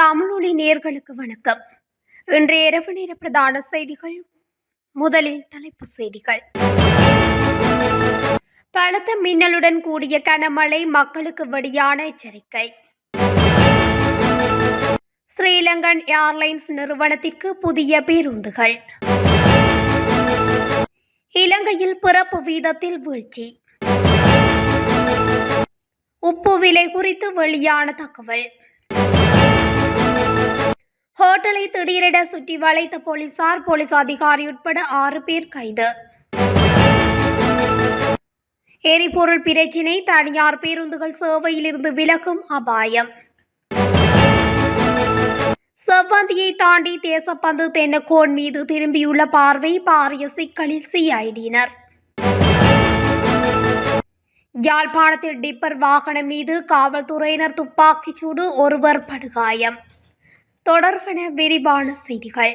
தமிழொலி நேர்களுக்கு வணக்கம். இன்றைய இரவு நேர பிரதான செய்திகள் முதலில் தலைப்பு செய்திகள். பலத்த மின்னலுடன் கூடிய கனமழை மக்களுக்கு வெளியான எச்சரிக்கை. ஸ்ரீலங்கன் ஏர்லைன்ஸ் நிறுவனத்திற்கு புதிய பேருந்துகள். இலங்கையில் பிறப்பு வீதத்தில் வீழ்ச்சி. உப்பு விலை குறித்து வெளியான தகவல். ஹோட்டலை திடீரென சுற்றி வளைத்த போலீசார் போலீஸ் அதிகாரி உட்பட ஆறு பேர் கைது. எரிபொருள் பிரச்சினை தனியார் பேருந்துகள் சேவையிலிருந்து விலகும் அபாயம். செவ்வந்தியை தாண்டி தேசப்பந்து தென்னக்கோன் மீது திரும்பியுள்ள பார்வை பாரிய சிக்கலில் சிஐடியினர். யாழ்ப்பாணத்தில் டிப்பர் வாகனம் மீது காவல்துறையினர் துப்பாக்கிச் சூடு ஒருவர் படுகாயம். தொடர்பென விரிவான செய்திகள்.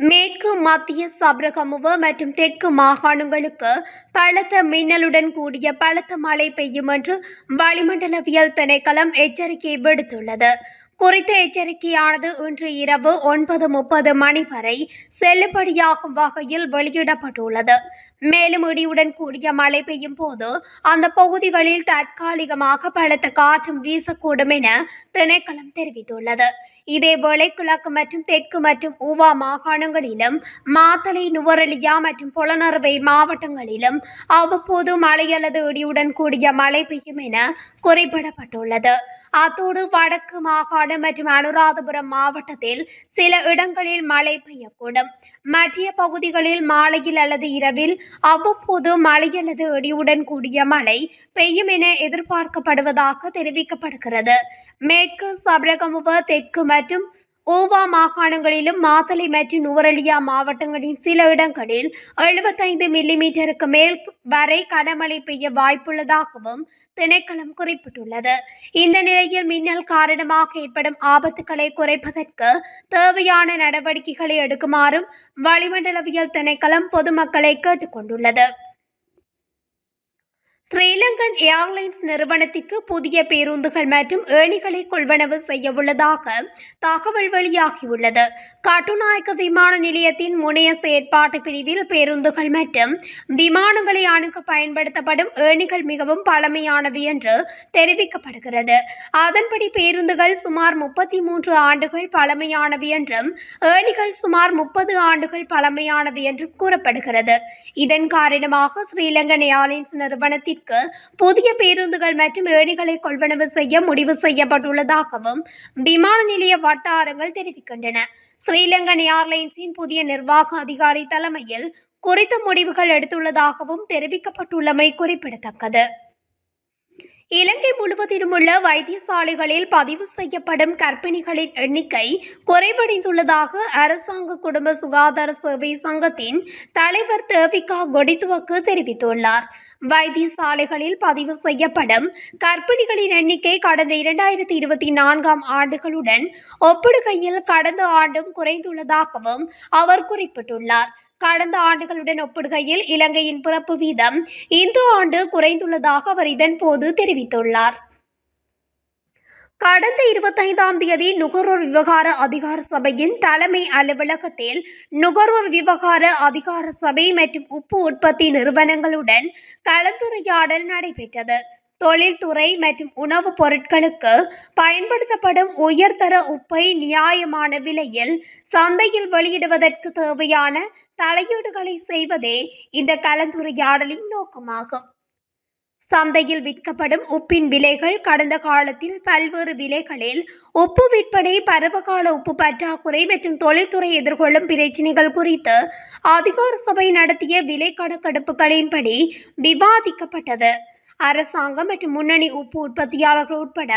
மேற்கு மத்திய சபரகமுவ மற்றும் தெற்கு மாகாணங்களுக்கு பலத்த மின்னலுடன் கூடிய பலத்த மழை பெய்யும் என்று வளிமண்டலவியல் திணைக்களம் எச்சரிக்கை விடுத்துள்ளது. குறித்த எச்சரிக்கையானது இன்று இரவு ஒன்பது முப்பது மணி வரை செல்லுபடியாகும் வகையில் வெளியிடப்பட்டுள்ளது. மேலும் இடியுடன் கூடிய மழை பெய்யும் போது அந்த பகுதிகளில் தற்காலிகமாக பலத்த காற்றும் வீசக்கூடும் என திணைக்களம் தெரிவித்துள்ளது. இதேவேளை கிழக்கு மற்றும் தெற்கு மற்றும் ஊவா மாகாணங்களிலும் மாத்தளை நுவரெலியா மற்றும் புலனறுவை மாவட்டங்களிலும் அவ்வப்போது மழை அல்லது இடியுடன் கூடிய மழை பெய்யும் என குறிப்பிடப்பட்டுள்ளது. அத்தோடு வடக்கு மாகாணம் மற்றும் அனுராதபுரம் மாவட்டத்தில் சில இடங்களில் மழை பெய்யக்கூடும். மற்ற பகுதிகளில் மாலையில் அல்லது இரவில் அவ்வப்போது மழை அல்லது இடியுடன் கூடிய மழை பெய்யும் என எதிர்பார்க்கப்படுவதாக தெரிவிக்கப்படுகிறது. மேற்கு சபரகமுவ தெற்கு மற்றும் ஓவா மாகாணங்களிலும் மாத்தலை மற்றும் நுவரெலியா மாவட்டங்களின் சில இடங்களில் எழுபத்தைந்து மில்லிமீட்டருக்கு மேல் வரை கனமழை பெய்ய வாய்ப்புள்ளதாகவும் திணைக்களம் குறிப்பிட்டுள்ளது. இந்த நிலையில் மின்னல் காரணமாக ஏற்படும் ஆபத்துக்களை குறைப்பதற்கு தேவையான நடவடிக்கைகளை எடுக்குமாறும் வளிமண்டலவியல் திணைக்களம் பொதுமக்களை கேட்டுக்கொண்டுள்ளது. ஸ்ரீலங்கன் ஏர்லைன்ஸ் நிறுவனத்திற்கு புதிய பேருந்துகள் மற்றும் ஏணிகளை கொள்வனவு செய்ய உள்ளதாக தகவல் வெளியாகியுள்ளது. கட்டுநாயக்க விமான நிலையத்தின் முனைய செயற்பாட்டு பிரிவில் பேருந்துகள் மற்றும் விமானங்களை அணுக பயன்படுத்தப்படும் ஏணிகள் மிகவும் பழமையானவை என்று தெரிவிக்கப்படுகிறது. அதன்படி பேருந்துகள் சுமார் முப்பத்தி மூன்று ஆண்டுகள் பழமையானவை என்றும் ஏணிகள் சுமார் முப்பது ஆண்டுகள் பழமையானவை என்றும் கூறப்படுகிறது. இதன் காரணமாக ஸ்ரீலங்கன் ஏர்லைன்ஸ் நிறுவனத்தின் நிறுவனத்திற்கு புதிய பேருந்துகள் மற்றும் ஏணிகளை கொள்வனவு செய்ய முடிவு செய்யப்பட்டுள்ளதாகவும் விமான நிலைய வட்டாரங்கள் தெரிவிக்கின்றன. ஸ்ரீலங்கன் ஏர்லைன்ஸின் புதிய நிர்வாக அதிகாரி தலைமையில் குறித்த முடிவுகள் எடுத்துள்ளதாகவும் தெரிவிக்கப்பட்டுள்ளமை குறிப்பிடத்தக்கது. இலங்கை முழுவதிலும் உள்ள வைத்தியசாலைகளில் பதிவு செய்யப்படும் கர்ப்பிணிகளின் எண்ணிக்கை குறைவடைந்துள்ளதாக அரசாங்க குடும்ப சுகாதார சேவை சங்கத்தின் தலைவர் தேவிகா கொடித்துவக்கு தெரிவித்துள்ளார். வைத்தியசாலைகளில் பதிவு செய்யப்படும் கர்ப்பிணிகளின் எண்ணிக்கை கடந்த இரண்டாயிரத்தி இருபத்தி நான்காம் ஆண்டுகளுடன் ஒப்பிடுகையில் கடந்த ஆண்டும் குறைந்துள்ளதாகவும் அவர் குறிப்பிட்டுள்ளார். கடந்த ஆண்டுகளுடன் ஒப்பிடுகையில் இலங்கையின் பிறப்பு வீதம் இந்த ஆண்டு குறைந்துள்ளதாக அவர் இதன்போது தெரிவித்துள்ளார். கடந்த இருபத்தைந்தாம் தேதி நுகர்வோர் விவகார அதிகார சபையின் தலைமை அலுவலகத்தில் நுகர்வோர் விவகார அதிகார சபை மற்றும் உப்பு உற்பத்தி நிறுவனங்களுடன் கலந்துரையாடல் நடைபெற்றது. தொழில்துறை மற்றும் உணவுப் பொருட்களுக்கு பயன்படுத்தப்படும் உயர்தர உப்பை நியாயமான விலையில் சந்தையில் வெளியிடுவதற்கு தேவையான தலையீடுகளை செய்வதே இந்த கலந்துரையாடலின் நோக்கமாகும். சந்தையில் விற்கப்படும் உப்பின் விலைகள் கடந்த காலத்தில் பல்வேறு விலைகளில் உப்பு விற்பனை பருவகால உப்பு பற்றாக்குறை மற்றும் தொழில்துறை எதிர்கொள்ளும் பிரச்சினைகள் குறித்து அதிகார சபை நடத்திய விலை கணக்கெடுப்புகளின்படி விவாதிக்கப்பட்டது. அரசாங்கம் மற்றும் முன்னணி உப்பு உற்பத்தியாளர்கள் உட்பட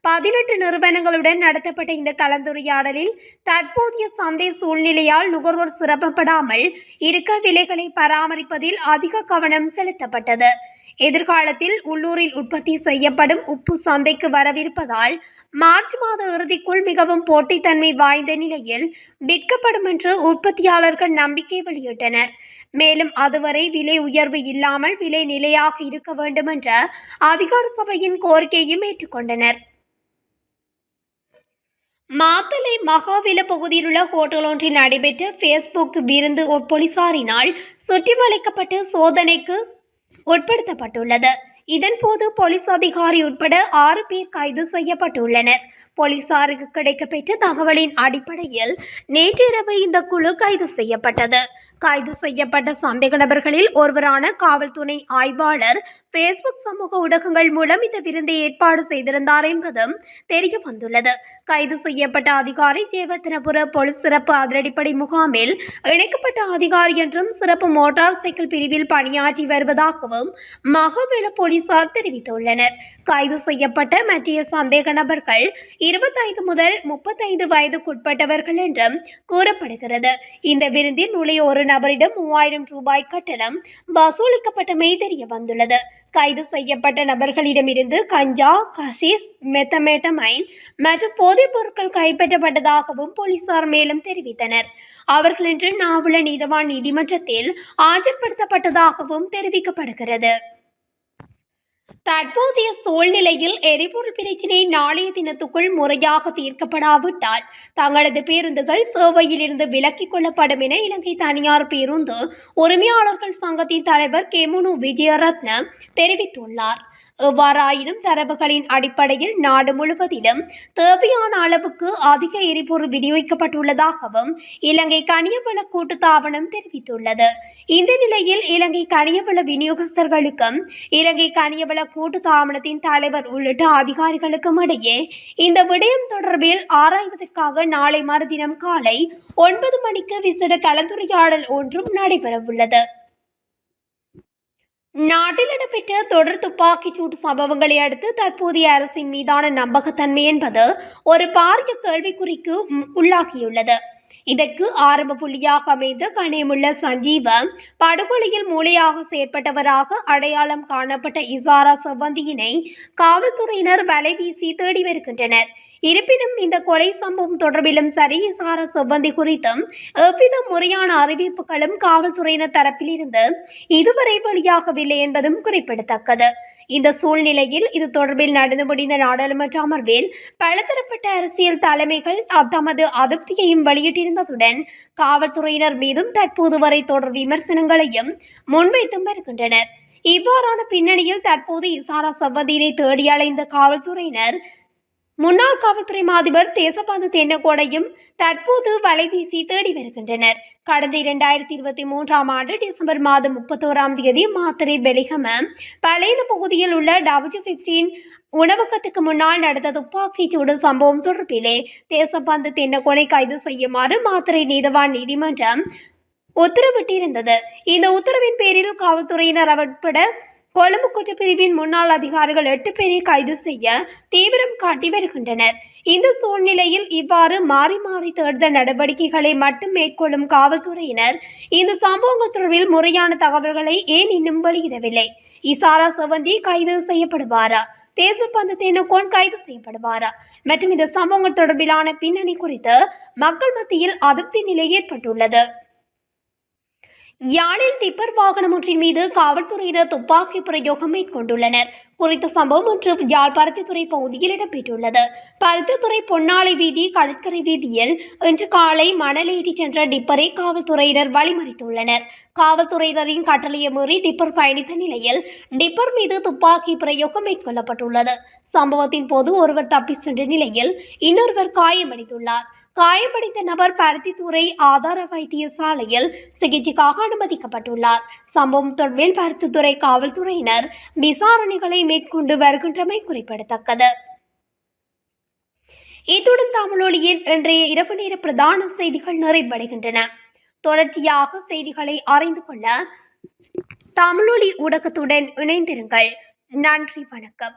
பதினெட்டு நிறுவனங்களுடன் நடத்தப்பட்ட இந்த கலந்துரையாடலில் தற்போதைய சந்தை சூழ்நிலையால் நுகர்வோர் சிரமப்படாமல் இருக்க விலைகளை பராமரிப்பதில் அதிக கவனம் செலுத்தப்பட்டது. எதிர்காலத்தில் உள்ளூரில் உற்பத்தி செய்யப்படும் உப்பு சந்தைக்கு வரவிருப்பதால் மார்ச் மாத இறுதிக்குள் மிகவும் போட்டித்தன்மை வாய்ந்த நிலையில் விற்கப்படும் என்று உற்பத்தியாளர்கள் நம்பிக்கை வெளியிட்டனர். மேலும் அதுவரை விலை உயர்வு இல்லாமல் விலை நிலையாக இருக்க வேண்டும் என்ற அதிகார சபையின் கோரிக்கையும் ஏற்றுக்கொண்டனர். மாத்தலை மகாவில பகுதியில் உள்ள ஹோட்டல் ஒன்றில் நடைபெற்ற ஃபேஸ்புக் விருந்து போலீசாரினால் சுற்றி வளைக்கப்பட்டு சோதனைக்கு உட்படுத்தப்பட்டுள்ளது. இதன்போது போலீஸ் அதிகாரி உட்பட ஆறு பேர் கைது செய்யப்பட்டுள்ளனர். போலீசாருக்கு கிடைக்கப்பெற்ற தகவலின் அடிப்படையில் நேற்றிரவு இந்த குழு கைது செய்யப்பட்டது. கைது செய்யப்பட்ட சந்தேக நபர்களில் ஒருவரான காவல்துறை ஆய்வாளர் ஃபேஸ்புக் சமூக ஊடகங்கள் மூலம் இந்த விருந்தை ஏற்பாடு செய்திருந்தார் என்பதும் தெரிய வந்துள்ளது கைது செய்யப்பட்ட அதிகாரி ஜேவத்திரபுர போலீஸ் சிறப்பு அதிரடிப்படை முகாமில் இணைக்கப்பட்ட அதிகாரி என்றும் சிறப்பு மோட்டார் சைக்கிள் பிரிவில் பணியாற்றி வருவதாகவும் மகவேல போலீசார் தெரிவித்துள்ளனர். கைது செய்யப்பட்ட மற்ற சந்தேக நபர்கள் இருபத்தைந்து முதல் முப்பத்தைந்து வயதுக்குட்பட்டவர்கள் என்றும் கூறப்படுகிறது. இந்த விருந்தில் நுழைய ஒரு நபரிடம் மூவாயிரம் ரூபாய் கட்டணம் வசூலிக்கப்பட்டமை தெரிய வந்துள்ளது. கைது செய்யப்பட்ட நபர்களிடமிருந்து கஞ்சா கசிஸ் மெத்தமேட்டமைன் மற்றும் போதைப் பொருட்கள் கைப்பற்றப்பட்டதாகவும் போலீசார் மேலும் தெரிவித்தனர். அவர்கள் இன்று நாவல நீதவான் நீதிமன்றத்தில் ஆஜர்படுத்தப்பட்டதாகவும் தெரிவிக்கப்படுகிறது. தற்போதைய சூழ்நிலையில் எரிபொருள் பிரச்சினை நாளைய தினத்துக்குள் முறையாக தீர்க்கப்படாவிட்டால் தங்களது பேருந்துகள் சேவையிலிருந்து விலக்கிக் கொள்ளப்படும் என இலங்கை தனியார் பேருந்து உரிமையாளர்கள் சங்கத்தின் தலைவர் கெமுனு விஜயரத்ன தெரிவித்துள்ளார். எவ்வாறாயினும் தரவுகளின் அடிப்படையில் நாடு முழுவதிலும் தேவையான அளவுக்கு அதிக எரிபொருள் விநியோகிக்கப்பட்டுள்ளதாகவும் இலங்கை கனியவள கூட்டுத்தாபனம் தெரிவித்துள்ளது. இந்த நிலையில் இலங்கை கனியவள விநியோகஸ்தர்களுக்கும் இலங்கை கனியவள கூட்டுத்தாபனத்தின் தலைவர் உள்ளிட்ட அதிகாரிகளுக்கும் இடையே இந்த விடயம் தொடர்பில் ஆராய்வதற்காக நாளை மறுதினம் காலை ஒன்பது மணிக்கு விசேட கலந்துரையாடல் ஒன்றும் நடைபெறவுள்ளது. நாட்டில் இடம்பெற்ற தொடர் துப்பாக்கிச் சூட்டு சம்பவங்களை அடுத்து தற்போதைய அரசின் மீதான நம்பகத்தன்மை என்பது ஒரு பாரிய கேள்விக்குறிக்கு உள்ளாகியுள்ளது. இதற்கு ஆரம்ப புள்ளியாக அமைந்த கனியமுள்ள சஞ்சீவ படுகொலையில் மூளையாக செயற்பட்டவராக அடையாளம் காணப்பட்ட இசாரா செவ்வந்தியினை காவல்துறையினர் வலைவீசி தேடி வருகின்றனர். இருப்பினும் இந்த கொலை சம்பவம் தொடர்பிலும் சரி இசாரா செவ்வந்தி குறித்தும் எவ்வித முறையான அறிவிப்புகளும் காவல்துறையினர் தரப்பிலிருந்து இதுவரை வெளியாகவில்லை என்பதும் குறிப்பிடத்தக்கது. இந்த சூழ்நிலையில் இது தொடர்பில் நடந்து முடிந்த நாடாளுமன்ற அமர்வில் பலதரப்பட்ட அரசியல் தலைமைகள் தமது அதிருப்தியையும் வெளியிட்டிருந்ததுடன் காவல்துறையினர் மீதும் தற்போது வரை தொடர் விமர்சனங்களையும் முன்வைத்தும் வருகின்றனர். இவ்வாறான பின்னணியில் தற்போது இசாரா சவ்வதியினை தேடி அலைந்த காவல்துறையினர் முன்னாள் காவல்துறை மாதிபர் தேசபாந்து தென்னகோடையும் தற்போது வலைவீசி தேடி வருகின்றனர். கடந்த இரண்டாயிரத்தி இருபத்தி மூன்றாம் ஆண்டு டிசம்பர் மாதம் முப்பத்தோராம் தேதி மாத்திரை பெலிகம பழைய பகுதியில் உள்ள டபுள்யூ பிப்டீன் உணவகத்துக்கு முன்னால் நடந்த துப்பாக்கிச் சூடு சம்பவம் தொடர்பிலே தேசபாந்து தென்னகோடை கைது செய்யுமாறு மாத்திரை நீதவான் நீதிமன்றம் உத்தரவிட்டிருந்தது. இந்த உத்தரவின் பேரில் காவல்துறையினர் உட்பட கொழும்பு குற்றப்பிரிவின் முன்னாள் அதிகாரிகள் எட்டு பேரை கைது செய்ய தீவிரம் காட்டி வருகின்றனர். இந்த சூழ்நிலையில் இவ்வாறு மாறி மாறி தேடுதல் நடவடிக்கைகளை மட்டும் மேற்கொள்ளும் காவல்துறையினர் இந்த சம்பவங்கள் தொடர்பில் முறையான தகவல்களை ஏன் இன்னும் வெளியிடவில்லை? இசாரா செவந்தி கைது செய்யப்படுவாரா? தேசப்பந்து தேனோகோன் கைது செய்யப்படுவாரா? மற்றும் இந்த சம்பவங்கள் தொடர்பிலான பின்னணி குறித்து மக்கள் மத்தியில் அதிருப்தி நிலை ஏற்பட்டுள்ளது. யாழில் டிப்பர் வாகனம் ஒன்றின் மீது காவல்துறையினர் துப்பாக்கி பிரயோகம் மேற்கொண்டுள்ளனர். குறித்த சம்பவம் ஒன்று யாழ் பருத்தித்துறை பகுதியில் இடம்பெற்றுள்ளது. பருத்தித்துறை பொன்னாலை வீதி கடற்கரை வீதியில் இன்று காலை மணலேறி சென்ற டிப்பரை காவல்துறையினர் வழிமறித்துள்ளனர். காவல்துறையினரின் கட்டளையை மீறி டிப்பர் பயணித்த நிலையில் டிப்பர் மீது துப்பாக்கி பிரயோகம் மேற்கொள்ளப்பட்டுள்ளது. சம்பவத்தின் போது ஒருவர் தப்பி சென்ற நிலையில் இன்னொருவர் காயமடைந்துள்ளார். காயமடைந்த நபர் பருத்தித்துறை ஆதார வைத்தியசாலையில் சிகிச்சைக்காக அனுமதிக்கப்பட்டுள்ளார். சம்பவம் தொடர்பில் பருத்தித்துறை காவல்துறையினர் விசாரணைகளை மேற்கொண்டு வருகின்றமை குறிப்பிடத்தக்கது. இத்துடன் தமிழொலியின் இன்றைய இரவு நேர பிரதான செய்திகள் நிறைவடைகின்றன. தொடர்ச்சியாக செய்திகளை அறிந்து கொள்ள தமிழொலி ஊடகத்துடன் இணைந்திருங்கள். நன்றி வணக்கம்.